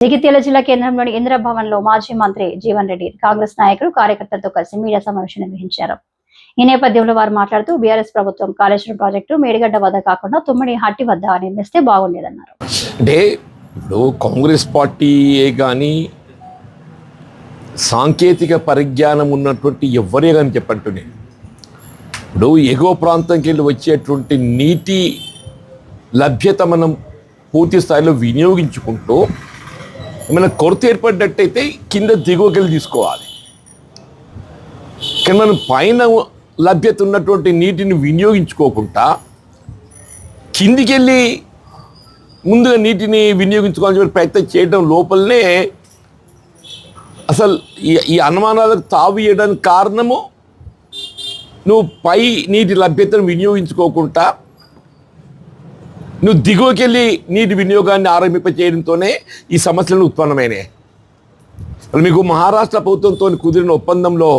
జగిత్యాల జిల్లా కేంద్రంలోని ఇందిరాభవన్లో మాజీ మంత్రి జీవన్ రెడ్డి కాంగ్రెస్ నాయకులు కార్యకర్తలతో కలిసి మీడియా సమావేశం నిర్వహించారు. ఈ నేపథ్యంలో వారు మాట్లాడుతూ బీఆర్ఎస్ ప్రభుత్వం కాళేశ్వరం ప్రాజెక్టు మేడిగడ్డ వద్ద కాకుండా తుమ్మడి హట్టి వద్ద నిర్మిస్తే బాగుండేదన్నారు. అంటే ఇప్పుడు కాంగ్రెస్ పార్టీయే కానీ సాంకేతిక పరిజ్ఞానం ఉన్నటువంటి ఎవరే కానీ చెప్పంటునే ఇప్పుడు ఎగువ ప్రాంతంకి వెళ్ళి వచ్చేటువంటి నీటి లభ్యత మనం పూర్తి స్థాయిలో వినియోగించుకుంటూ ఏమైనా కొరత ఏర్పడ్డట్టయితే కింద దిగువకెళ్ళి తీసుకోవాలి. కానీ మనం పైన లభ్యత ఉన్నటువంటి నీటిని వినియోగించుకోకుండా కిందికి వెళ్ళి ముందుగా నీటిని వినియోగించుకోవాలని చెప్పి ప్రయత్నం చేయడం లోపలనే అసలు ఈ ఈ అనుమానాలకు తావు ఇవ్వడానికి కారణము నువ్వు పై నీటి లభ్యతను వినియోగించుకోకుండా నువ్వు దిగువకి వెళ్ళి నీటి వినియోగాన్ని ఆరంభింపచేయడంతోనే ఈ సమస్యలు ఉత్పన్నమైనాయి మీకు మహారాష్ట్ర ప్రభుత్వంతో కుదిరిన ఒప్పందంలో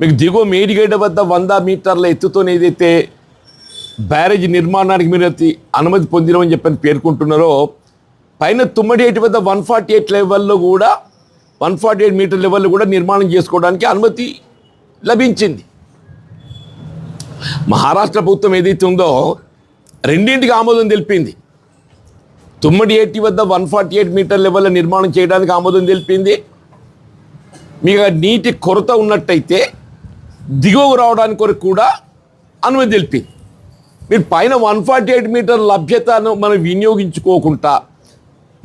మీకు దిగువ మేడిగడ్డ వద్ద వంద మీటర్ల ఎత్తుతో ఏదైతే బ్యారేజ్ నిర్మాణానికి మీరు అనుమతి పొందినమని చెప్పని పేర్కొంటున్నారో పైన తుమ్మడేటి వద్ద వన్ ఫార్టీ ఎయిట్ లెవెల్లో కూడా వన్ ఫార్టీ ఎయిట్ మీటర్ లెవెల్లో కూడా నిర్మాణం చేసుకోవడానికి అనుమతి లభించింది. మహారాష్ట్ర ప్రభుత్వం ఏదైతే ఉందో రెండింటికి ఆమోదం తెలిపింది. తుమ్మడి ఏటి వద్ద వన్ ఫార్టీ ఎయిట్ మీటర్ లెవెల్లో నిర్మాణం చేయడానికి ఆమోదం తెలిపింది. మీకు నీటి కొరత ఉన్నట్టయితే దిగువ రావడానికి కొరకు కూడా అనుమతి తెలిపింది. మీరు పైన వన్ ఫార్టీ ఎయిట్ మీటర్ లభ్యతను మనం వినియోగించుకోకుండా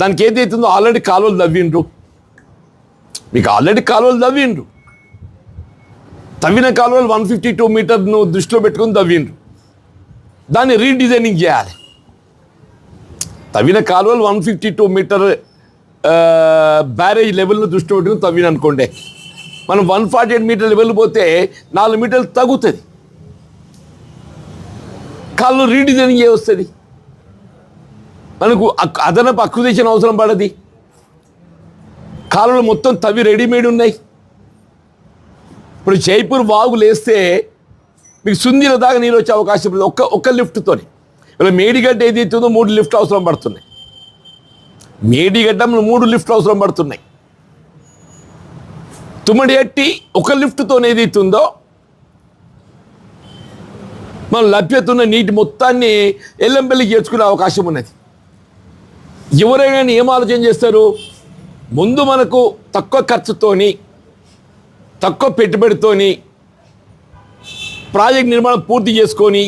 దానికి ఏదైతుందో ఆల్రెడీ కాలువలు తవ్విండ్రు. మీకు ఆల్రెడీ కాలువలు తవ్విండ్రు. తవ్విన కాలువలు వన్ ఫిఫ్టీ టూ మీటర్ను దృష్టిలో పెట్టుకుని తవ్విండ్రు. దాన్ని రీడిజైనింగ్ చేయాలి. తవ్విన కాలువలు one fifty two meter barrage లెవెల్ను దృష్టి పెట్టుకుని తవ్విన అనుకోండి. మనం one forty eight meter level పోతే నాలుగు మీటర్లు తగ్గుతుంది. కాళ్ళు రీడిజైనింగ్ వస్తుంది. మనకు అక్- అదనపు అక్విజిషన్ అవసరం పడది. కాలువలు మొత్తం తవ్వి రెడీమేడ్ ఉన్నాయి. ఇప్పుడు జైపూర్ వాగు లేస్తే మీకు సుందీల దాకా నీళ్ళు వచ్చే అవకాశం లేదు. ఒక్క ఒక్క లిఫ్ట్తోని. ఇలా మేడిగడ్డ ఏదైతే ఉందో మూడు లిఫ్ట్ అవసరం పడుతున్నాయి. మేడిగడ్డ మూడు లిఫ్ట్లు అవసరం పడుతున్నాయి. తుమ్మడి ఎట్టి ఒక లిఫ్ట్తో ఏదైతే ఉందో మనం లభ్యత ఉన్న నీటి మొత్తాన్ని ఎల్లంపల్లికి చేర్చుకునే అవకాశం ఉన్నది. ఎవరైనా ఏం ఆలోచన చేస్తారు? ముందు మనకు తక్కువ ఖర్చుతోని తక్కువ పెట్టుబడితోని ప్రాజెక్ట్ నిర్మాణం పూర్తి చేసుకొని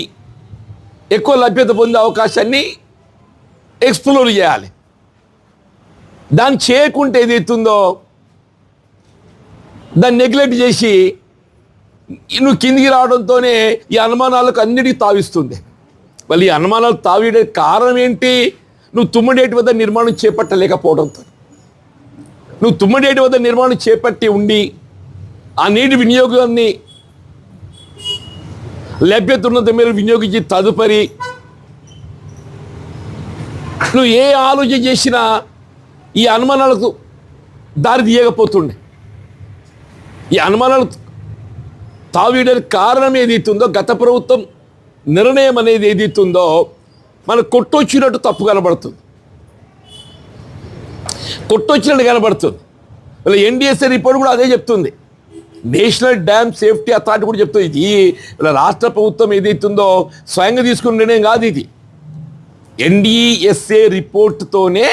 ఎక్కువ లభ్యత పొందే అవకాశాన్ని ఎక్స్ప్లోర్ చేయాలి. దాన్ని చేయకుంటే ఏదైతుందో దాన్ని నెగ్లెక్ట్ చేసి నువ్వు కిందికి రావడంతోనే ఈ అనుమానాలకు అన్నిటికీ తావిస్తుంది. మళ్ళీ ఈ అనుమానాలు తావిడే కారణం ఏంటి? నువ్వు తుమ్మడేటి వద్ద నిర్మాణం చేపట్టలేకపోవడంతో. నువ్వు తుమ్మడేటి వద్ద నిర్మాణం చేపట్టి ఉండి ఆ నీటి వినియోగాన్ని లభ్యత ఉన్నత మీరు వినియోగించి తదుపరి నువ్వు ఏ ఆలోచన చేసినా ఈ అనుమానాలకు దారి తీయకపోతుండే. ఈ అనుమానాలు తావీయడానికి కారణం ఏదైతుందో గత ప్రభుత్వం నిర్ణయం అనేది ఏదైతుందో మనకు కొట్టొచ్చినట్టు తప్పు కనబడుతుంది. కొట్టొచ్చినట్టు కనబడుతుంది. ఇలా రిపోర్ట్ కూడా అదే చెప్తుంది. నేషనల్ డ్యామ్ సేఫ్టీ అథారిటీ కూడా చెప్తుంది. ఇది ఇలా రాష్ట్ర ప్రభుత్వం ఏదైతుందో స్వయంగా తీసుకున్న నిర్ణయం కాదు ఇది. ఎన్డీఎస్ఏ రిపోర్ట్తోనే